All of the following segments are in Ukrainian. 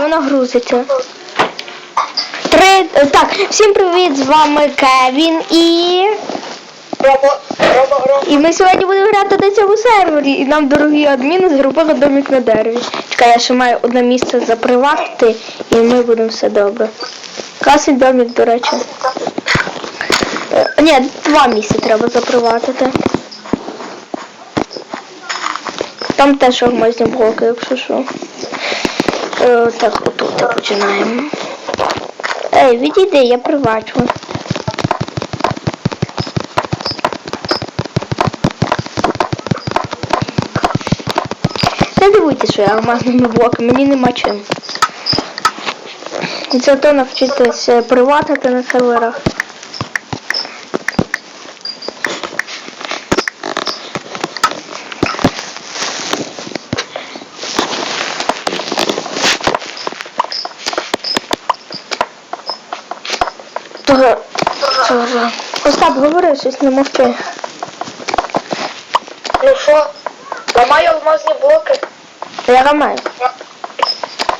Воно грузиться. Три. е, Так, всім привіт, з вами Кевін і. Рома, Рома, Рома. І ми сьогодні будемо грати на цьому сервері. І нам дорогі адміни зробили домик на дереві. Чекай, я ще маю одне місце заприватити, і ми будемо все добре. Класний домик, до речі. Е, Ні, два місця треба заприватити. Там теж алмазні блоки, якщо що. Е, так, отут починаємо. Ей, відійди, я привачу. Не дивуйтесь, що я алмазними блоками, мені нема чим. Зато навчитись е, приватити на серверах. Того- того. Остап, говори щось, не мовчи. Ну що? Ламаю алмазні блоки. Я ламаю.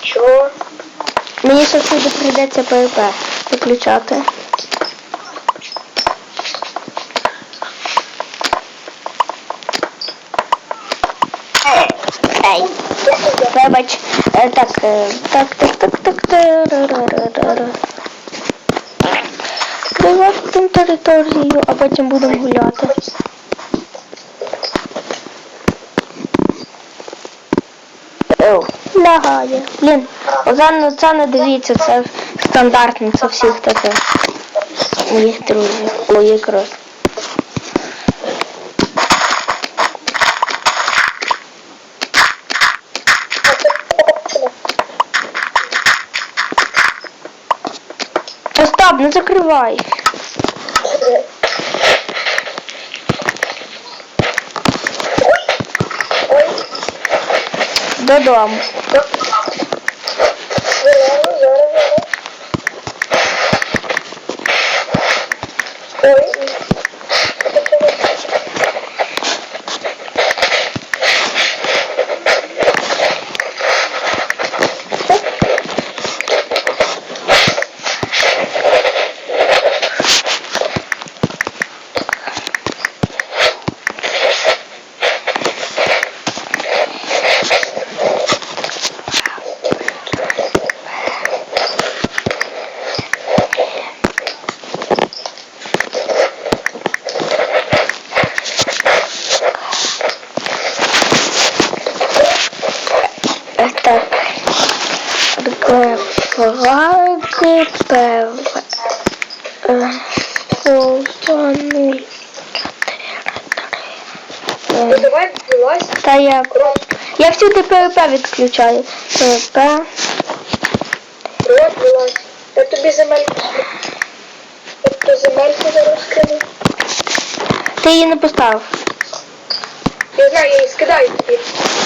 Чого? Мені ще сюди прийдеться ПВП виключати. Ей, вибач. Е, Так, е, так, так, так, так, територію, а потім будемо гуляти. Лягає. Блін, на- це не дивіться, це стандартне, це всіх таке. Моїх друзів. Ой, якраз. Остап, не закривай. Додому. Ой. Е, Так. Флаги ПВ. Нуль. Ну вилазь. Та я. Я всюди ПВП відключаю. ПВП. Рот вилазь. Я тобі земельку. Тобто земельку зараз скину. Ти її не поставив. Я знаю, я її скидаю тобі.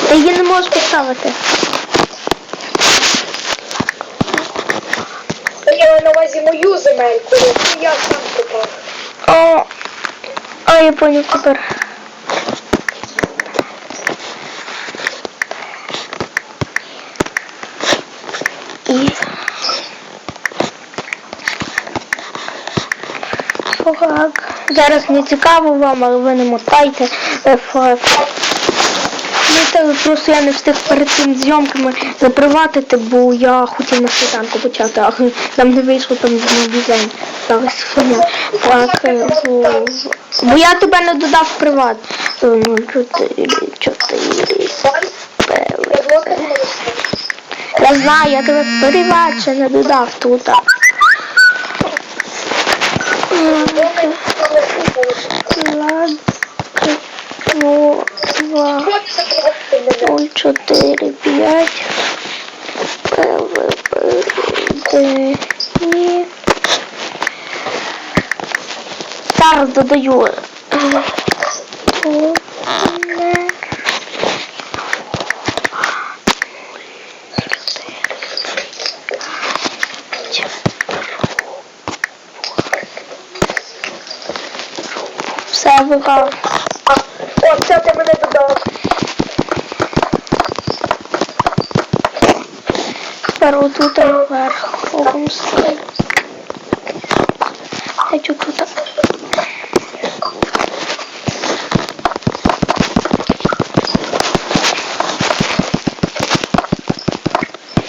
Ти її не можеш поставити. Я маю на увазі мою земельку, яку я сам купав. О, о, я понял тепер. І... Флаг. Зараз не цікаво вам, але ви не мотайте е. Ну так просто я не встиг перед цим зйомками заприватити, бо я хотів на світанку почати, а нам не вийшло там дизайн. Зараз фігня. Так, е, бо, бо я тебе не додав в приват. Е, Ну, чотири, чотири. Я знаю, я тебе ще не додав тут. Ну, два. Ноль, чотири, п'ять. ПВП. Зараз додаю. Одне. Все, виграв. О, це ти мене додав. Тепер отут вверх слайд. Хочу тут.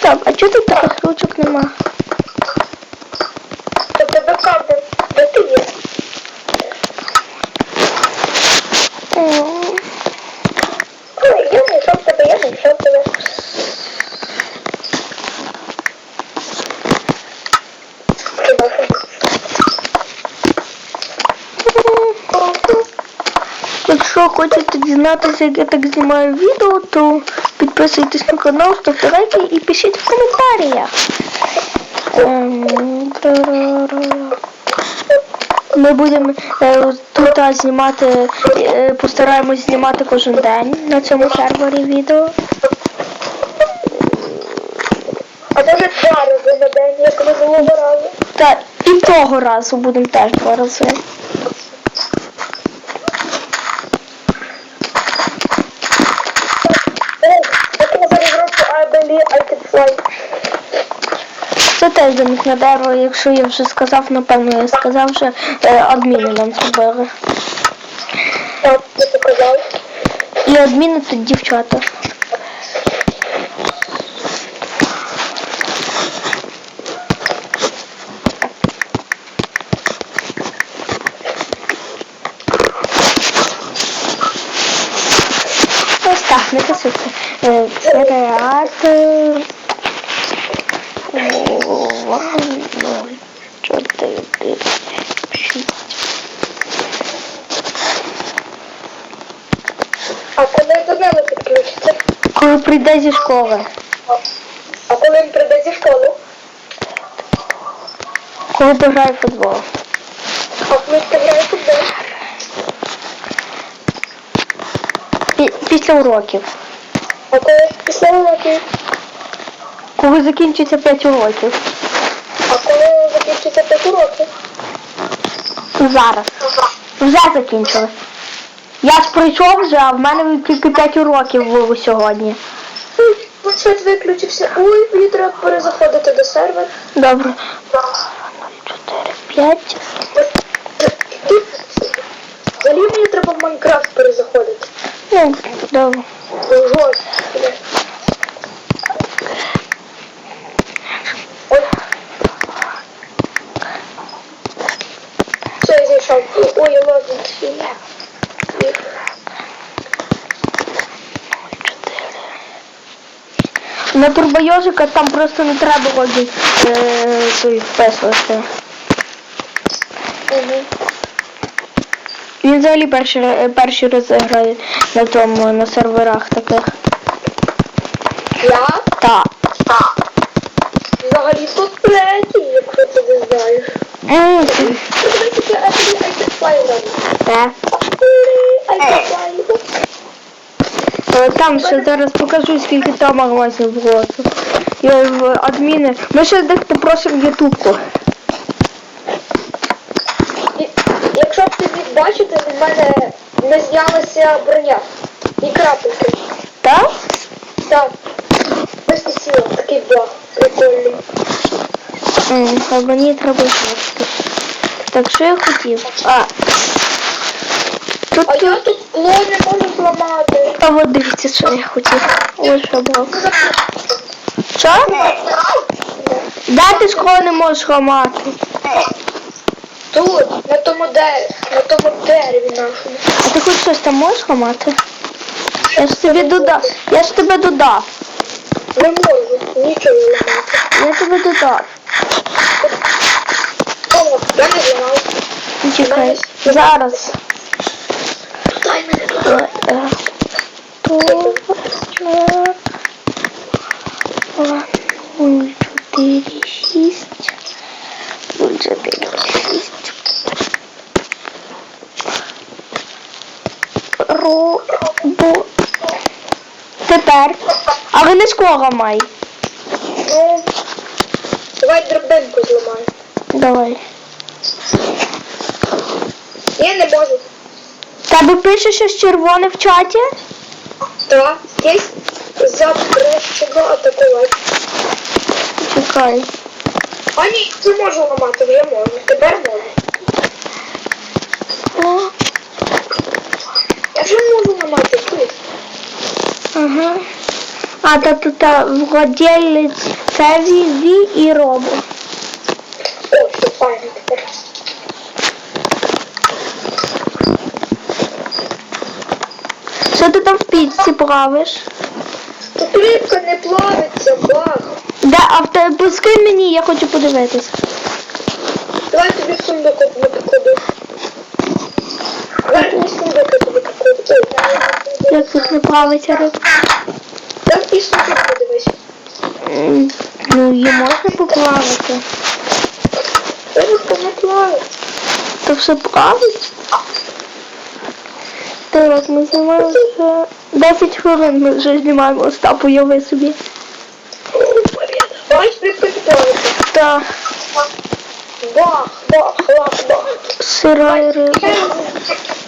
Так, а чого тут таких ручок нема? У тебе кабель. Де ти є? М, Ой, я знайшов тебе, я знайшов тебе. Якщо хочете дізнатися, як я так знімаю відео, то підписуйтесь на канал, ставте лайки і пишіть в коментарях. Ем. Ми будемо е, тут знімати, е, постараємось знімати кожен день на цьому сервері відео. А може два рази на день, як ми минулого разу. Та і того разу будемо теж два рази. Ей, як на розробку I believe Це теж замість на дерево, якщо я вже сказав, напевно, я сказав, що е, адміни нам зробили. І адміни тут дівчата. Ось так, не писуйте. Е, Креатор. Ноль, чотири, шість. А коли до мене підключиться? Коли прийде зі школи. А коли він прийде зі школи? Коли пограє в футбол. А коли ти грає футбол? Пі- Після уроків. А коли після уроків? Коли закінчиться 5 уроків. А коли закінчиться 5 уроків? Зараз. Вже закінчили. Я ж прийшов вже, а в мене тільки 5 уроків було сьогодні. Планшет виключився. Ой, мені треба перезаходити до сервера. Добре. 4, 5. Тут взагалі мені треба в Майнкрафт перезаходити. Ну, добре. Жорстко. Ой. Все, я зайшов. Ой, я лазу. На турбойожика там просто не треба ходити е, той вписувати. Він взагалі перший, перший раз грає на тому, на серверах таких. Я? Так. Взагалі тут третій, якщо ти не знаєш. М, Давай тільки I can fly зробимо. Так. I can fly. Е, Там ще зараз покажу, скільки там алмазів було. Я в адміни. Ми ще дехто просимо ютубку. Якщо б ти міг бачити, в мене не знялася броня. І крапельки. Так? Так. І сіла, такий благ. Прикольний. А мені треба бачити. Так, що я хотів? А. Тут, А я тут не можу зламати. а от дивіться, що я хотів. Ось що. Що? Де ти школу не можеш ламати? Тут, на тому дереві, на тому дереві нашому. А ти хоч щось там можеш ламати? Я ж тобі додав. Я ж тебе додав. Не можу нічого не ламати. Я тебе додав. О, я не зламав. Чекай. Зараз. Дай мене туди. Е, е, то, е, нуль, чотири, шість. Нуль, чотири, шість. Робо. Тепер. А ви не школа май. Ну, давай драбинку зламаю. Давай. Я не можу. Тебе пише щось червоне в чаті? Так, здесь запрещено атаковать. Чекай. А ні, не можу ламати, вже можу. Тепер можу. О, Я вже можу ламати тут. ага. А то тут владелець це Віві і Робо. О, все файно тепер. Що ти там в пічці плавиш? Рибка не плавиться, баг. Де, а в тебе пускай мені, я хочу подивитись. Давай тобі сундук одну. Давай тобі сундук тобі. Як тут не плавиться рибка? Там і сундук подивись. Ну, її можна поплавати. Рибка не плавить. То все плавить? Так, ми знімаємо 10 хвилин ми вже знімаємо Остап, уяви собі. Рибка не плавиться. Та Бах, бах, бах, бах. сира риба.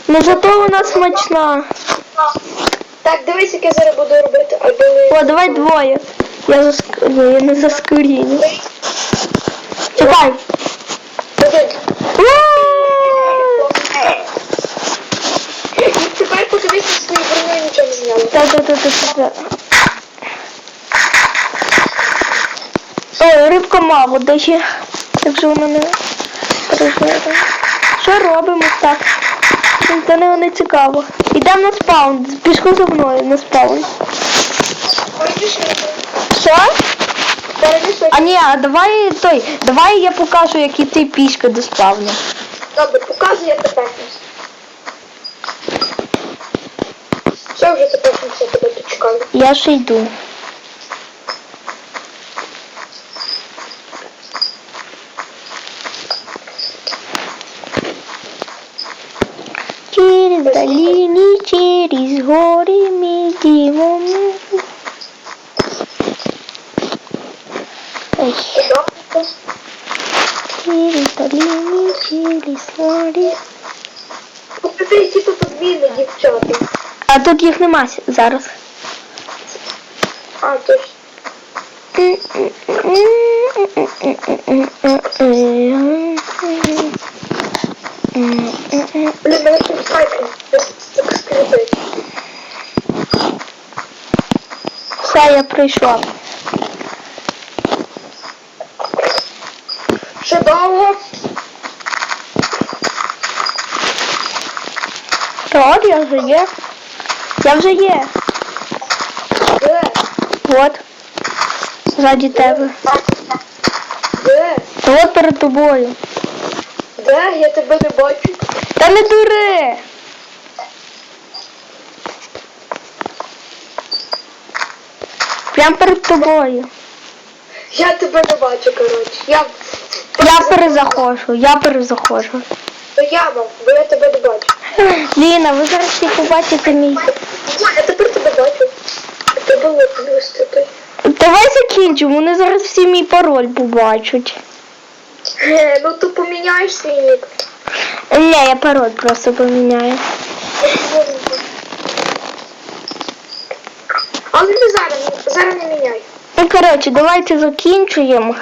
Ну зато вона смачна. Так, дивись, як я зараз буду робити, аби... О, давай двоє. Я заск... Ні, я не заскоріню. Чекай. Один. Ууу! І тепер подивись на свою Та-та-та-та-та. Ой, рибка мало, де ще. Якщо вона не переживе. Що робимо так? Та не, не цікаво. Ідемо на спаун. Пішли за мною на спаун. Що? А ні, а давай той, давай я покажу, які ти пішки до спавну. Добре, показуй, як тепер. Все, вже тепер тебе тут чекаю. Я ще йду. Через долини, через горы А тут їх нема зараз. А, тут. Так. Все, я прийшов. Ще довго? Та я вже є. Я вже є. Де? От. Ззаді тебе. Де? Та от перед тобою. Де? Я тебе не бачу. Та не дури! Прям перед тобою. Я тебе не бачу, коротше. Я... Я перезаходжу, я перезаходжу. То я мав, бо я тебе не бачу. Ліна, ви зараз всі побачите мій. Я тепер тебе бачу. Тебе лопнувся той. Давай закінчимо, вони зараз всі мій пароль побачать. Е, Ну то поміняєш свій нік. Ні, я пароль просто поміняю. Але не зараз, зараз не міняй. Ну, коротше, давайте закінчуємо.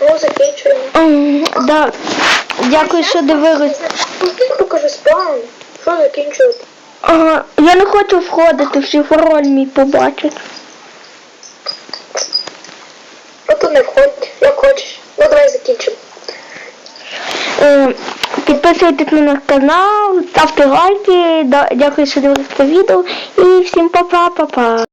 Ну, закінчуємо. М, Да. Дякую, що дивились. Покажи спаун. Що закінчувати? Ага, я не хочу входити, всі пароль мій побачать. Ну то не входь, як хочеш. Ну давай закінчимо. Е, Підписуйтесь на наш канал, ставте лайки. Дякую, що дивились це відео. І всім па-па, па-па.